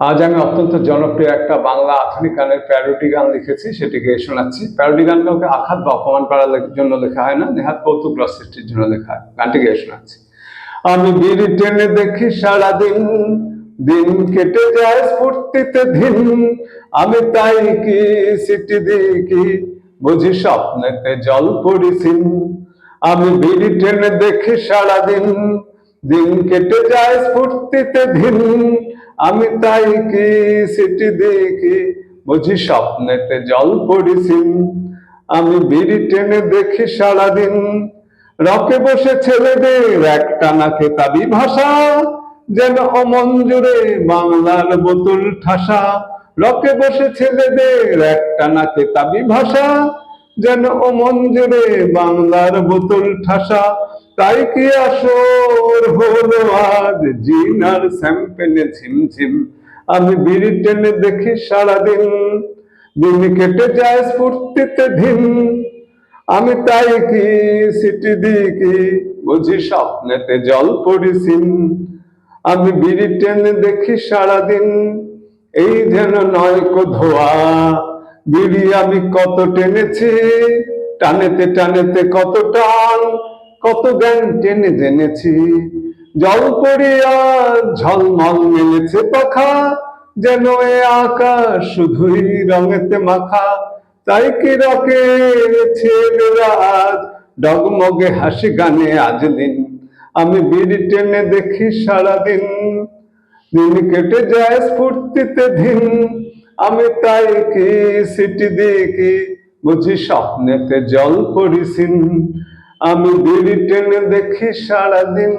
আজ আমি অত্যন্ত জনপ্রিয় একটা বাংলা আধুনিক গানের প্যারোডি গান লিখেছি সেটি গিয়ে শোনাচ্ছি। প্যারোটি গান কাউকে আঘাত বা অপমান করার জন্য লেখা হয় না, নেহাত কৌতুক সৃষ্টির জন্য লেখা হয়। গানটি গিয়ে শোনাচ্ছি। আমি বিড়ি টেনে দেখি সারাদিন, দিন কেটে যায় স্ফূর্তিতে দিন আমি তাই কি সিটি দেখি বুঝি স্বপ্নেতে জল পড়িসিন। আমি বিড়ি টেনে দেখি সারাদিন, দিন কেটে যায় স্ফূর্তিতে দিন আমি তাই কি সেটি দেখি? বুঝি স্বপ্নেতে জল পড়িসিন আমি বিড়ি টেনে দেখি সারাদিন। রকে বসে ছেলেদের একটা না খেতাবি ভাষা যেন অমন জুড়ে বাংলার বোতল ঠাসা। রকে বসে ছেলেদের একটা না খেতাবি ভাষা যেন অমন জুড়ে বাংলার বোতল ঠাসা। তাই কি আসর হলো আজ? জিনার স্যাম্পেনে ঝিমঝিম। আমি বিড়ি টেনে দেখি সারাদিন। দিন কেটে যায় স্ফূর্তিতে দিন আমি তাই কি সিটি দিকি বুঝি স্বপ্নেতে জল পড়িসিন আমি বিড়ি টেনে দেখি সারাদিন। এই যেন নয় কো ধোয়া। বিড়ি আমি কত টেনেছি, টানেতে টানেতে কত টান, কত জ্ঞান টেনে জেনেছি। জল পড়িয়া ঝলমল মেলেছে পাখা, যেন এ আকাশ শুধুই রঙেতে মাখা। তাই কি রকে ছেলেরা ডগমগে হাসি গানে আজ দিন। আমি বিড়ি টেনে দেখি সারাদিন। দিন কেটে যায় স্ফূর্তিতে দিন। আমি তাই কি সিটি দেখি? বুঝি স্বপ্নেতে জল পড়িসিন। আমি বিড়ি টেনে দেখি সারাদিন।